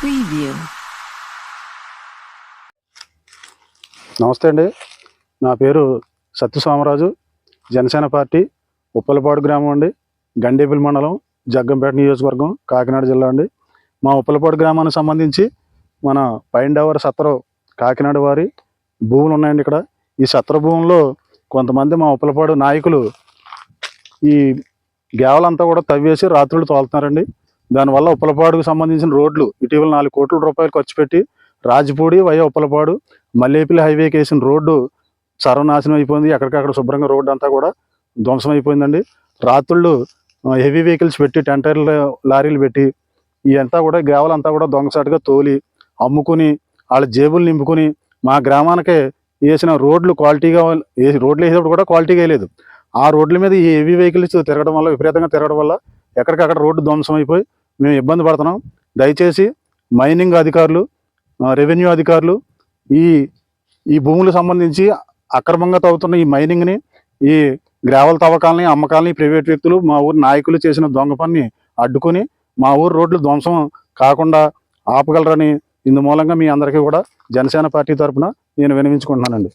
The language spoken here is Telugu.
ప్రీవ్యూ నమస్తే అండి. నా పేరు సత్యసోమరాజు జనసేన పార్టీ ఉప్పలపాడు గ్రామం అండి. గండేపల్లి మండలం జగ్గంపేట నియోజకవర్గం కాకినాడ జిల్లా అండి. మా ఉప్పలపాడు గ్రామానికి సంబంధించి మన పైండవర్ సత్రం కాకినాడ వారి భూములు ఉన్నాయండి ఇక్కడ. ఈ సత్ర భూముల్లో కొంతమంది మా ఉప్పలపాడు నాయకులు ఈ గేవలంతా కూడా తవ్వేసి రాత్రులు తోలుతున్నారండి. దానివల్ల ఉప్పలపాడుకు సంబంధించిన రోడ్లు ఇటీవల నాలుగు కోట్ల రూపాయలు ఖర్చు పెట్టి రాజపూడి వయ ఉప్పలపాడు మల్లేపల్లి హైవేకి వేసిన రోడ్డు సర్వనాశనం అయిపోయింది. ఎక్కడికక్కడ శుభ్రంగా రోడ్డు అంతా కూడా ధ్వంసం అయిపోయిందండి. రాత్రుళ్ళు హెవీ వెహికల్స్ పెట్టి టెంటర్లు లారీలు పెట్టి ఇదంతా కూడా గ్రావెల్ కూడా దొంగసాటుగా తోలి అమ్ముకుని వాళ్ళ జేబులు నింపుకుని మా గ్రామానికి వేసిన రోడ్లు క్వాలిటీగా వేసి రోడ్లు వేసేటప్పుడు కూడా క్వాలిటీగా వేయలేదు. ఆ రోడ్ల మీద ఈ హెవీ వెహికల్స్ తిరగడం వల్ల విపరీతంగా తిరగడం వల్ల ఎక్కడికక్కడ రోడ్డు ధ్వంసం అయిపోయి మేము ఇబ్బంది పడుతున్నాం. దయచేసి మైనింగ్ అధికారులు రెవెన్యూ అధికారులు ఈ ఈ భూములకు సంబంధించి అక్రమంగా తవ్వుతున్న ఈ మైనింగ్ని ఈ గ్రావల్ తవ్వకాలని అమ్మకాలని ప్రైవేట్ వ్యక్తులు మా ఊరు నాయకులు చేసిన దొంగ పని అడ్డుకొని మా ఊరు రోడ్లు ధ్వంసం కాకుండా ఆపగలరని ఇందు మూలంగా మీ అందరికీ కూడా జనసేన పార్టీ తరపున నేను వినిపించుకుంటున్నానండి